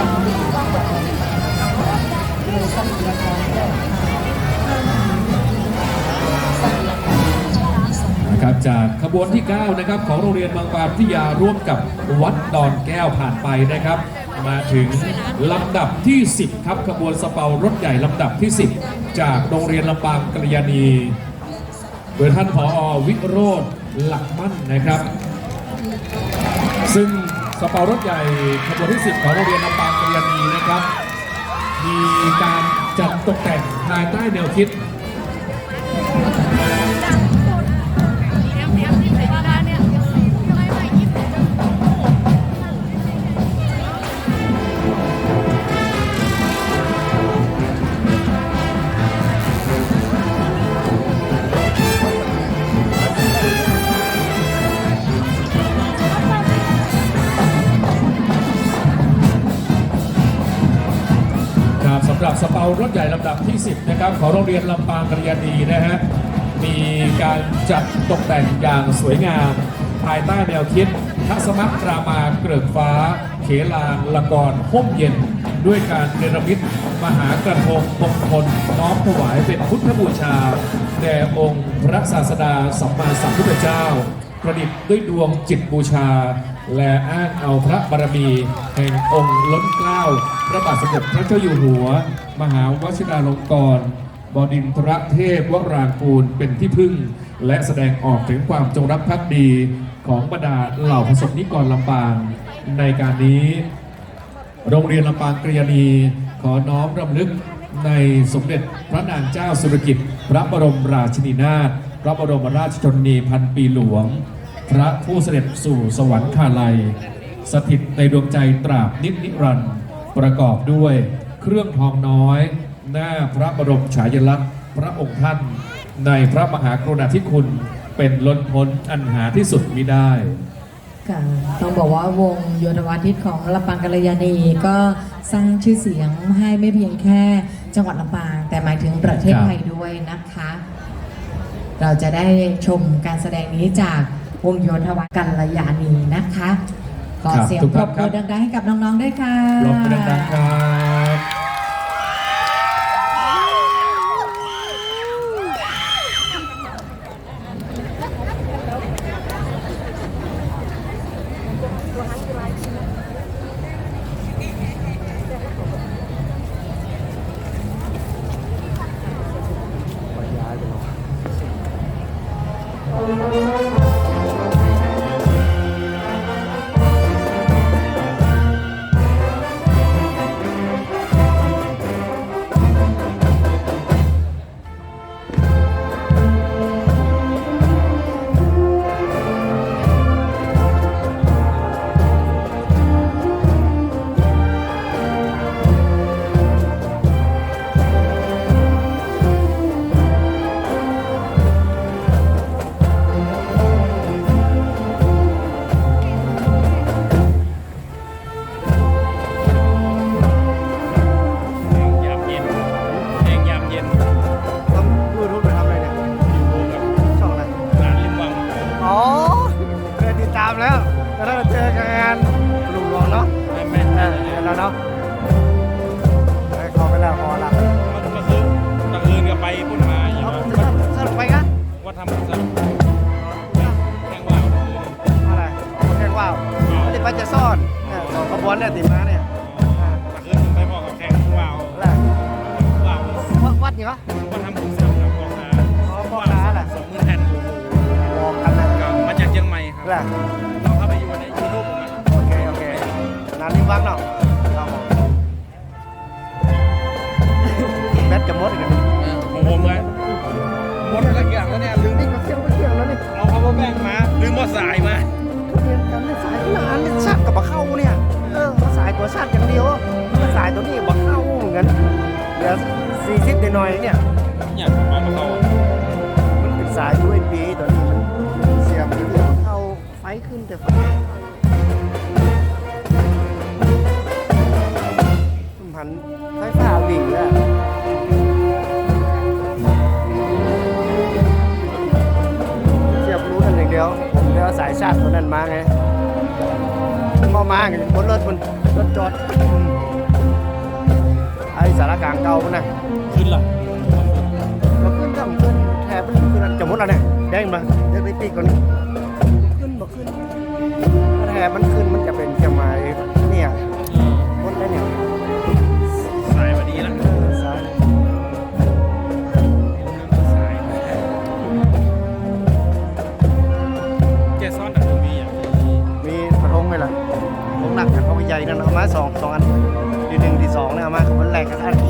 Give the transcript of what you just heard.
อย่างดีก็แบบคือทรักรเรื่องทรัพยากรชาติสมัยนะครับจากขบวนที่ 9 นะครับของโรงเรียนบางปาพิทยาร่วมกับวัดดอนแก้วผ่านไปนะครับ มาถึงลำดับที่ 10 ครับขบวนสเปารถใหญ่ลำดับที่ 10 จากโรงเรียนลำปางกัลยาณีโดยท่านผอวิโรธหลักมั่นนะครับ ซึ่ง สเปารถใหญ่ขบวนที่ 10 ของโรงเรียนลำปางกัลยาณีนะครับ มีการจัดตกแต่งภายใต้แนวคิดำหรับสเปารถใหญ่ลำดับที่ 10 นะครับ ของโรงเรียนลำปางกัลยาณีนะฮะ มีการจัดตกแต่งอย่างสวยงาม ภายใต้แนวคิดทัศมัตรามาเกริกฟ้า เขลางละกรห่มเย็น ด้วยการเนรมิตมหากระทงมงคลน้อมถวายเป็นพุทธบูชา แด่องค์พระศาสดาสัมมาสัมพุทธเจ้า ประดิษฐ์ด้วยดวงจิตบูชา และอ้างเอาพระบารมี แห่งองค์ล้นเกล้าพระบาทสมเด็จพระเจ้าอยู่หัว มหาวชิราลงกรณบดินทรเทพวรางกูลเป็นที่พึ่ง และแสดงออกถึงความจงรักภักดีของบรรดาเหล่าประสบนิกรลำปาง ในการนี้ โรงเรียนลำปางกรียานีขอน้อมรำลึกในสมเด็จพระนางเจ้าสุรกิจ พระบรมราชินีนาถ พระบรมราชชนนีพันปีหลวง พระผู้เสด็จสู่สวรรคาลัย สถิตในดวงใจตราบนิจนิรันดร์ประกอบด้วยเครื่องทองน้อย หน้าพระบรมฉายาลักษณ์พระองค์ท่าน ในพระมหากรุณาธิคุณเป็นล้นพ้นอันหาที่สุดมิได้ค่ะต้องบอกว่าวงโยธวาทิตของลำปางกัลยาณีก็สร้างชื่อเสียงให้ไม่เพียงแค่จังหวัดลำปาง แต่หมายถึงประเทศครับไทยด้วยนะคะ เราจะได้ชมการแสดงนี้จากวงโยธวาทิตกัลยาณีนะคะขอครับเสียงทุกปรท่าบนครัมือบดังๆให้กับน้องๆด้วยค่ะ ปรบมือดังๆครับ เนี่วะว่าทำสักกับบอกนาอ๋อบอกนาแหละสองหมื่นแผ่นบอกกันนะก็มาจากเชียงใหม่ครับแล้วเราเข้าไปอยู่ในยูทูบผมนะโอเคโอเคนานริมวังเนาะเราแบตจะหมดอีกแล้วของผมเลยหมดอะไรอย่างแล้วเนี่ยลืมนี่มาเที่ยวมาเที่ยวแล้วนี่เอาเขาว่าแบงมาลืมว่าสายมาเรียนกันในสายนานเนี่ยชาติกับบักเข้าเนี่ยเออมาสายตัวชาติอย่างเดียวมาสายตัวนี้บักเข้าเหมือนกันเดี๋ยว สี่สิบหน่อยๆเนี่ย อยากมาเขามันเป็นสายด้วยปีตัวนี้มันเสียบอยู่ที่เข้าไฟขึ้นแต่ไฟมันไฟฟ้าวิ่งแล้ว เสียบรู้นั่นอย่างเดียว ผมเดี๋ยวสายชาติตัวนั้นมาไงมามากันบนรถมันรถจอด วัดไอ้สารกลางเก่ามันนะขึ้นล่ะมาขึ้นก็มันขึ้นแทบมันขึ้นจะมุดแล้วเนี่ยแดงมาเดี๋ยวไปตีก่อนขึ้นมาขึ้นถ้าแทบมันขึ้นมันจะเป็นเชียงใหม่เนี่ยมุดแล้วเนี่ยสายมาดีแล้วเออซ้ายสายแกซ้อนแต่ตัวมีอะมีกระทงไหมล่ะกระทงหนักกับกระทงใหญ่นั่นเอามาสองสองอัน ทีห